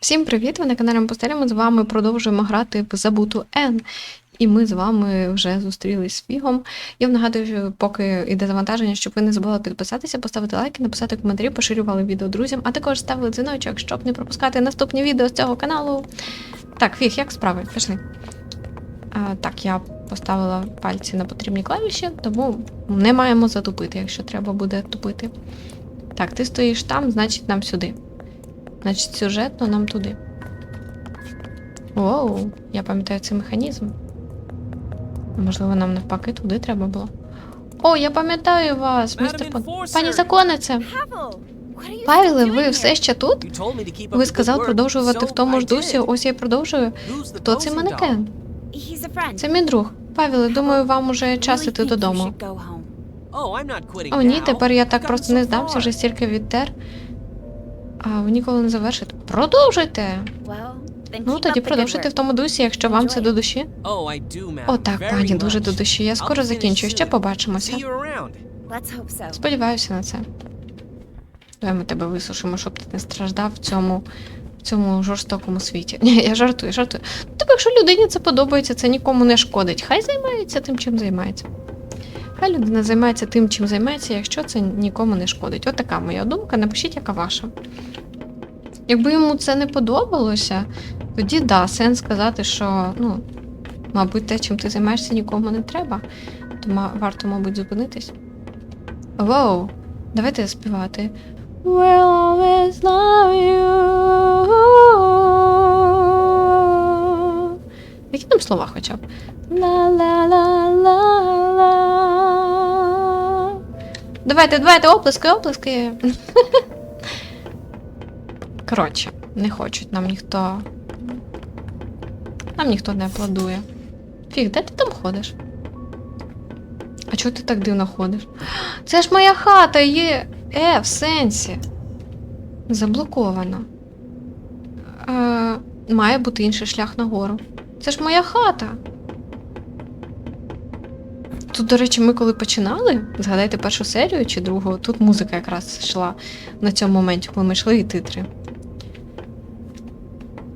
Всім привіт! Ви на каналі Постелі. Ми з вами продовжуємо грати в забуту Н. І ми з вами вже зустрілись з Фігом. Я вам нагадую, поки йде завантаження, щоб ви не забули підписатися, поставити лайки, написати коментарі, поширювали відео друзям, а також ставили дзвіночок, щоб не пропускати наступні відео з цього каналу. Так, Фіг, як справи? Пішли. А, так, я поставила пальці на потрібні клавіші, тому не маємо затупити, якщо треба буде тупити. Так, ти стоїш там, значить нам сюди. Значить, сюжетно нам туди. Оу, я пам'ятаю цей механізм. Можливо, нам навпаки туди треба було. О, я пам'ятаю вас, містер Пон. Пані законице. Павеле, ви все ще тут? Ви сказав продовжувати в тому ж дусі, ось я й продовжую. Хто цей манекен? Це мій друг. Павеле, думаю, вам уже час іти додому. О, ні, тепер я так просто не здамся, вже стільки відтер. А ви ніколи не завершите. Продовжуйте! Ну, тоді продовжуйте в тому дусі, якщо вам це до душі. О, так, пані, дуже до душі. Я скоро закінчу, ще побачимося. Сподіваюся на це. Давай ми тебе висушимо, щоб ти не страждав в цьому, в цьому жорстокому світі. Ні, я жартую, жартую. Тобто, якщо людині це подобається, це нікому не шкодить. Хай займається тим, чим займається. Хай людина займається тим, чим займається, якщо це нікому не шкодить. От така моя думка. Напишіть, яка ваша. Якби йому це не подобалося, тоді да, сенс сказати, що ну, мабуть, те, чим ти займаєшся, нікому не треба. То варто, мабуть, зупинитись. Воу, давайте співати. We'll always love you. Які там слова хоча б? Ла-ла-ла-ла-ла. Давайте, давайте, оплески, оплески. Коротше, не хочуть нам ніхто. Нам ніхто не аплодує. Фіг, де ти там ходиш? А чого ти так дивно ходиш? Це ж моя хата є. Е, в сенсі. Заблоковано. Е, має бути інший шлях нагору. Це ж моя хата. Тут, до речі, ми коли починали, згадайте першу серію чи другу, тут музика якраз йшла на цьому моменті, коли ми йшли і титри.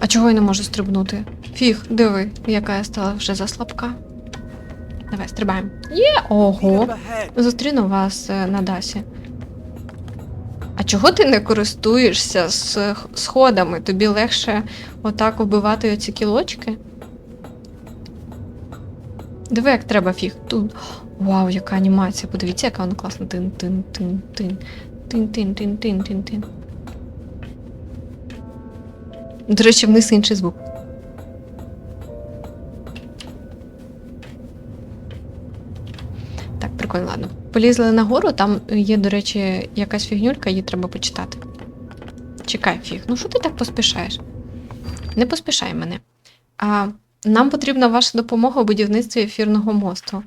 А чого я не можу стрибнути? Фіг, диви, яка я стала вже заслабка. Давай, стрибаємо. Є! Ого! Зустріну вас е, на Дасі. А чого ти не користуєшся з сходами? Тобі легше отак вбивати оці кілочки? Диви, як треба фіг. Тут. Вау, яка анімація. Подивіться, яка вона класна. Тин-тин-тин-тин. Тин-тин-тин-тин-тин-тин. До речі, вниз інший звук. Так, прикольно, ладно. Полізли нагору, там є, до речі, якась фігнюлька, її треба почитати. Чекай, фіг. Ну що ти так поспішаєш? Не поспішай мене. А, нам потрібна ваша допомога у будівництві ефірного мосту.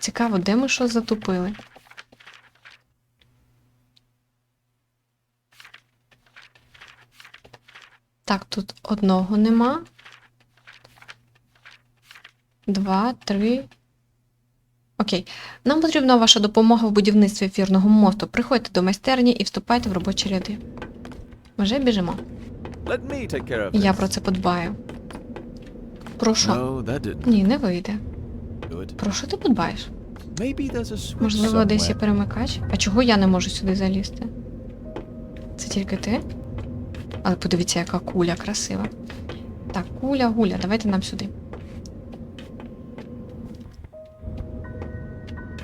Цікаво, де ми що затупили? Так, тут одного нема. Два, три. Окей. Нам потрібна ваша допомога в будівництві ефірного мосту. Приходьте до майстерні і вступайте в робочі ряди. Вже біжимо. Я про це подбаю. Про що? No, that didn't Ні, не вийде. Про що ти подбаєш? Можливо, десь є перемикач? А чого я не можу сюди залізти? Це тільки ти? Але подивіться, яка куля красива. Так, куля, гуля, давайте нам сюди.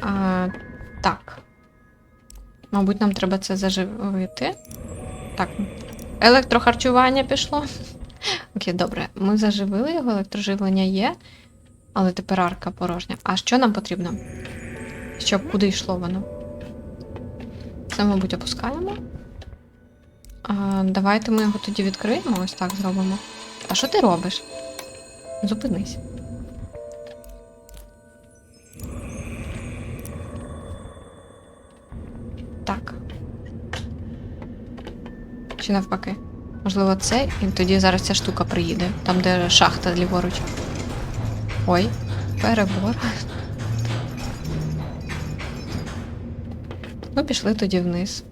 А, так. Мабуть, нам треба це заживити. Так. Електрохарчування пішло. Окей, добре. Ми заживили його, електроживлення є. Але тепер арка порожня. А що нам потрібно? Щоб куди йшло воно? Це, мабуть, опускаємо. А, давайте ми його тоді відкриємо, ось так зробимо. А що ти робиш? Зупинись. Чи навпаки? Можливо, це, і тоді зараз ця штука приїде, там, де шахта ліворуч. Ой, перебор. Ну, пішли тоді вниз.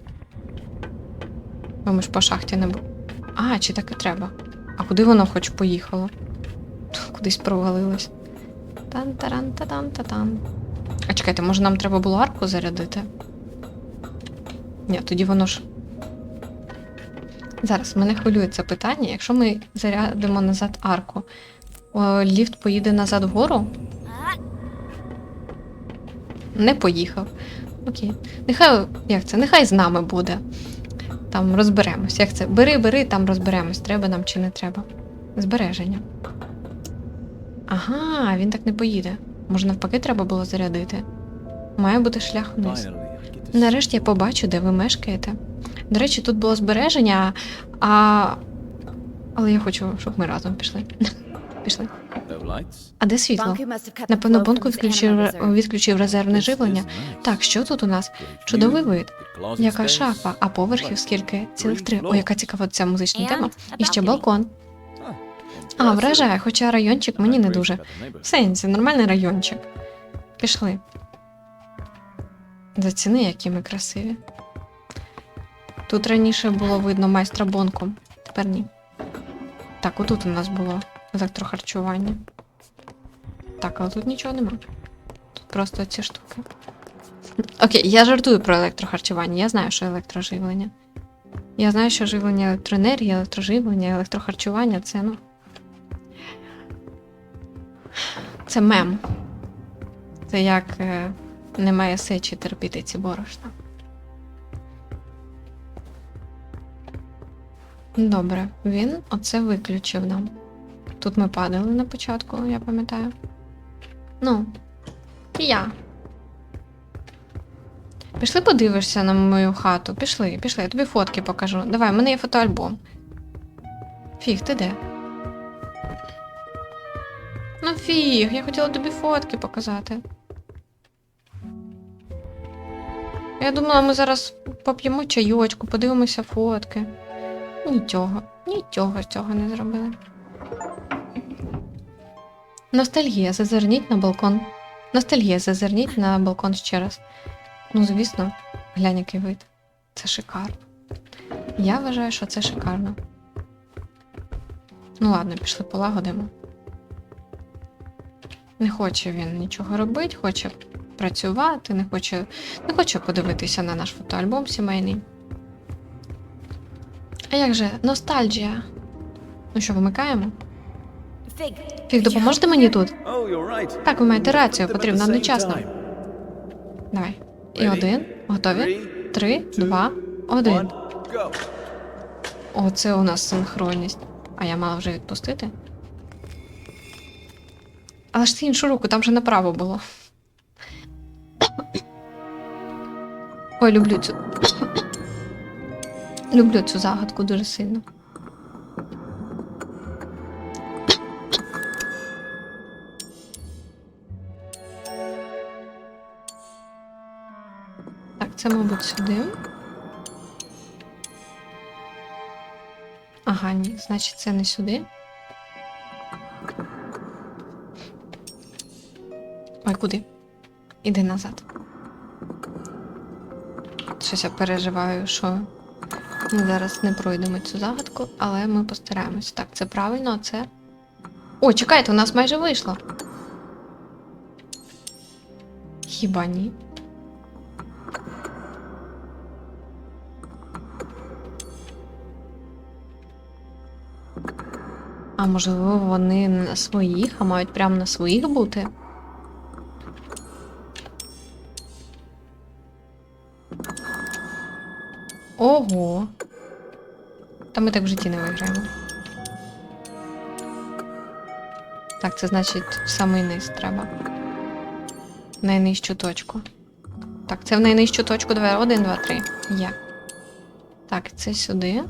Бо ми ж по шахті не були. А, чи так і треба? А куди воно хоч поїхало? Кудись провалилось. тан таран та тан та тан А чекайте, може нам треба було арку зарядити? Ні, тоді воно ж. Зараз мене хвилює це питання. Якщо ми зарядимо назад арку, о, ліфт поїде назад вгору? Не поїхав. Окей. Нехай як це? Нехай з нами буде. Там розберемось. Як це? Бери, бери, там розберемось, треба нам чи не треба. Збереження. Ага, він так не поїде. Може, навпаки, треба було зарядити. Має бути шлях вниз. Нарешті я побачу, де ви мешкаєте. До речі, тут було збереження, а. Але я хочу, щоб ми разом пішли. Пішли. А де світло? Напевно, Бонку відключив, відключив резервне живлення. Так, що тут у нас? Чудовий вид. Яка шафа, а поверхів скільки? Цілих три. О, яка цікава ця музична тема. І ще балкон. А, вражає, хоча райончик мені не дуже. В сенсі, нормальний райончик. Пішли. Заціни, які ми красиві. Тут раніше було видно майстра Бонку, тепер ні. Так, отут у нас було електрохарчування. Так, але тут нічого нема. Тут просто ці штуки. Окей, я жартую про електрохарчування. Я знаю, що електроживлення. Я знаю, що живлення електроенергії, електроживлення, електрохарчування це ну. Це мем. Це як е, немає сечі терпіти ці борошна. Добре, він оце виключив нам. Тут ми падали на початку, я пам'ятаю. Ну, і я. Пішли подивишся на мою хату. Пішли, пішли, я тобі фотки покажу. Давай, в мене є фотоальбом. Фіг, ти де? Ну фіг, я хотіла тобі фотки показати. Я думала, ми зараз поп'ємо чайочку, подивимося фотки. Нічого, нічого цього не зробили. Ностальгія, зазирніть на балкон. Ностальгія, зазирніть на балкон ще раз. Ну, звісно, глянь, який вид. Це шикарно. Я вважаю, що це шикарно. Ну ладно, пішли полагодимо. Не хоче він нічого робити, хоче працювати, не хоче, не хоче подивитися на наш фотоальбом сімейний. А як же ностальджія? Ну що, вимикаємо? Фіг, допоможете мені тут? Oh. Так, ви маєте рацію, потрібно одночасно. Давай. І один. Готові? Три, два, один. Оце у нас синхронність. А я мала вже відпустити. Але ж ти іншу руку, там же направо було. Ой, люблю цю. Люблю цю загадку дуже сильно. Так, це, мабуть, сюди. Ага, ні, значить, це не сюди. Ой, куди? Іди назад. Щось я переживаю, що ми зараз не пройдемо цю загадку, але ми постараємось. Так, це правильно, а це. О, чекайте, у нас майже вийшло. Хіба ні? А можливо, вони на своїх, а мають прямо на своїх бути? Ого. Та ми так в житті не виграємо. Так, це значить в самий низ треба. В найнижчу точку. Так, це в найнижчу точку. Давай. Один, два, три. Є. Так, це сюди.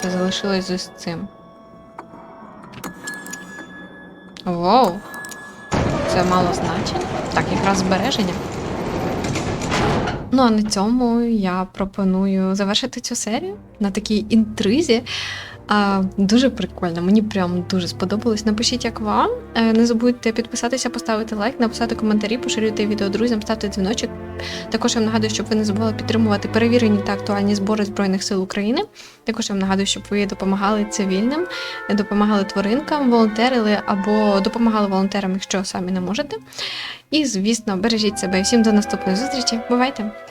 Це залишилось з цим. Воу. Це мало значень. Так, якраз збереження. Ну а на цьому я пропоную завершити цю серію на такій інтризі. А, дуже прикольно, мені прям дуже сподобалось. Напишіть, як вам. Е, Не забудьте підписатися, поставити лайк, написати коментарі, поширюйте відео друзям, ставте дзвіночок. Також я вам нагадую, щоб ви не забували підтримувати перевірені та актуальні збори Збройних сил України. Також я вам нагадую, щоб ви допомагали цивільним, допомагали тваринкам, волонтерили або допомагали волонтерам, якщо самі не можете. І, звісно, бережіть себе. Всім до наступної зустрічі. Бувайте!